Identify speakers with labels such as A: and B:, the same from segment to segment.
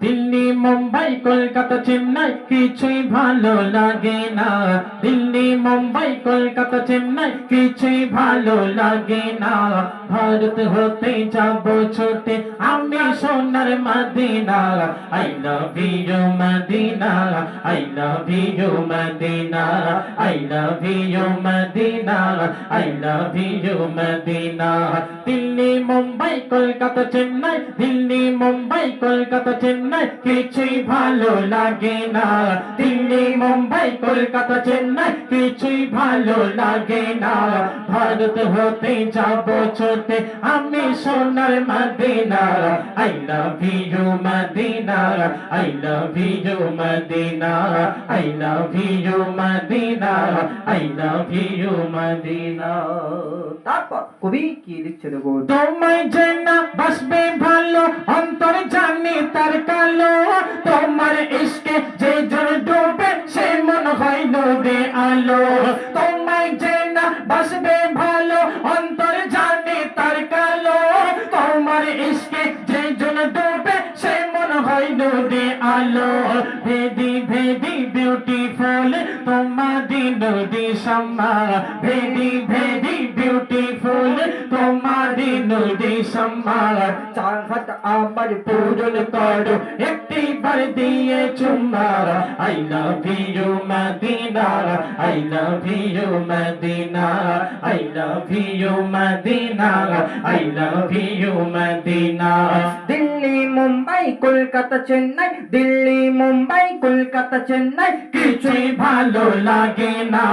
A: দিল্লি, মুম্বাই, কলকাতা, চেন্নাই কিছুই ভালো লাগে না। দিল্লি, মুম্বাই, কলকাতা, চেন্নাই কিছুই ভালো লাগে না। ভারত হতে যাব ছোটে, আমি সোনার Medina. I love you Medina. I love you Medina. I love you Medina. I love you Medina. Delhi, Mumbai, Kolkata, Chennai. Delhi, Mumbai, Kolkata, Chennai. কিছুই ভালো লাগে না। দিল্লি মুম্বাই কলকাতা চেন্নাই কিছুই ভালো লাগে না। ভারত হতে যাব ছোটে আমি সোনার Medina. I love you Medina. I love you Medina. I love you Medina. I love you Medina.
B: তারপর কবি কি লিখছে দেখো
A: তোমায় জানা বাসবে ভালো অন্তর জানি ইশকে, যে জন ডুবে, সে মন হয় নদে আলো। তোমায় জানা বাসবে ভালো, অন্তর জানি তার কালো। তোমার ইশকে, যে জন ডুবে, সে মন হয় নদে আলো। ভেদি ভেদি বিউটিফুল তোমারি নদী সম্মা। ভেদি ভেদি বিউটিফুল তোমারি নদী সম্মা।
B: চার আমার
A: পূরণ করো একটি বার দিয়ে চুম্মা I love you Medina I love you Medina I love you Medina I love you Medina
B: Delhi, Mumbai, Kolkata, Chennai, Delhi, Mumbai, Kolkata, Chennai,
A: কিছুই ভালো লাগে না।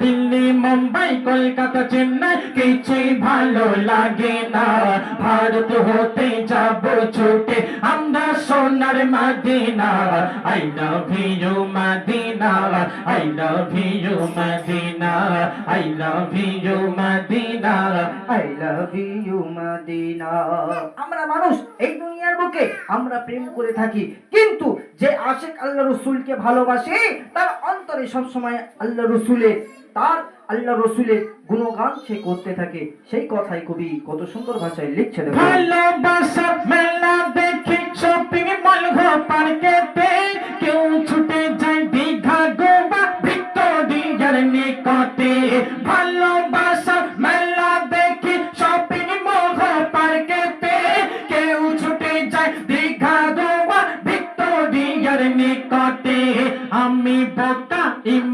A: দিল্লি, মুম্বাই, কলকাতা, চেন্নাই, কিছুই ভালো লাগে না। ভারত হতে যাব ছুটে, আমরা সোনার Medina I love you Medina I love you Medina I love you Medina
B: I love you Medina আমরা মানুষ এই দুনিয়ার বুকে আমরা প্রেম করে থাকি। কিন্তু যে আশেক আল্লাহ রসুলকে ভালোবাসে তার অন্তরে সবসময় আল্লাহ রসুলের তার আল্লাহ রসুলের গুণগান সে করতে থাকে। সেই কথাই কবি কত সুন্দর ভাষায় লিখছে
A: ভালোবাসা মেলা দেখে শপিং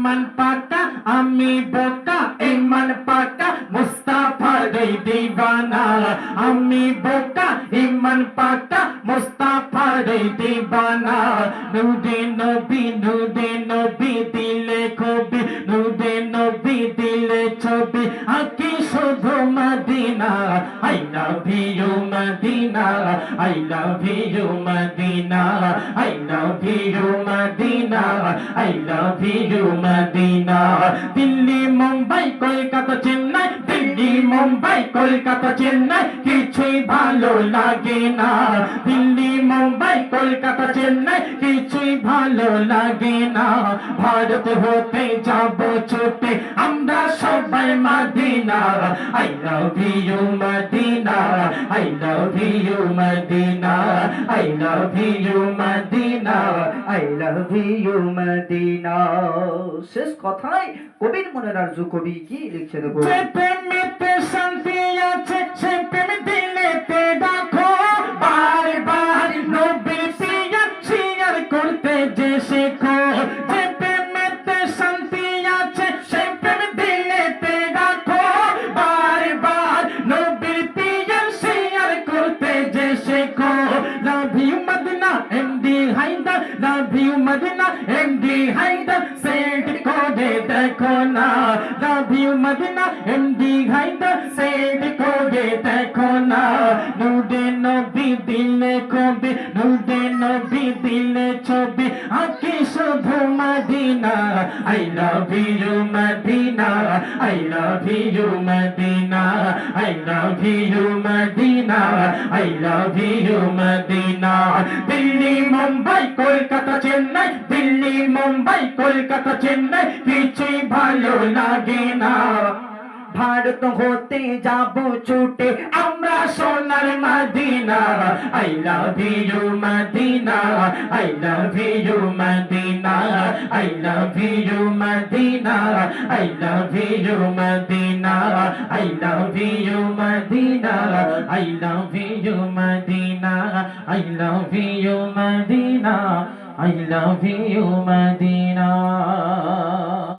A: ইমান পাটা আমি বোকা, ইমান পাটা মুস্তাফার গই দিবানা। আমি বোকা, ইমান পাটা মুস্তাফার গই দিবানা। নুদে নবী নুদে নবী দিলে কবি নুদে নবী দিলে ছবি। আকি শুধু Medina, I love you Medina, I love you Medina, I love you Medina, I love you Medina. Delhi, Mumbai, Kolkata, Chennai, Delhi, Mumbai, Kolkata, Chennai, কিছুই ভালো লাগে না। দিল্লি, মুম্বাই, কলকাতা, চেন্নাই, কিছুই ভালো লাগে না। ভারত হতে যাব ছোটে, আমরা সবাই Medina I love you Medina I love you Medina I love you Medina
B: I love you Medina শেষ কথায় কবির মনের আরজু কবি কি লিখছে
A: প্রেমেতে শান্তি আছে, সে প্রেম দিলেতে দেখো বার বার নবীর সিয়ার সিয়ার করতে যে শেখো। দেখো না you Medina MD Haider set করে দেখো না নুডে নবী দিলে কবি নুডে নবী দিলে ছবি, আকি শুধু Medina, I love you Medina, I love you Medina, I love you Medina, I love you Medina. Delhi, Mumbai, Kolkata, Chennai, Delhi, Mumbai, Kolkata, Chennai কিছুই ভালো লাগে না।
B: ভারত হতে যাব ছুটে
A: আমরা সোনার Medina I love you Medina I love you Medina I love you Medina I love you Medina I love you Medina I love you Medina I love you Medina I love you, Medina.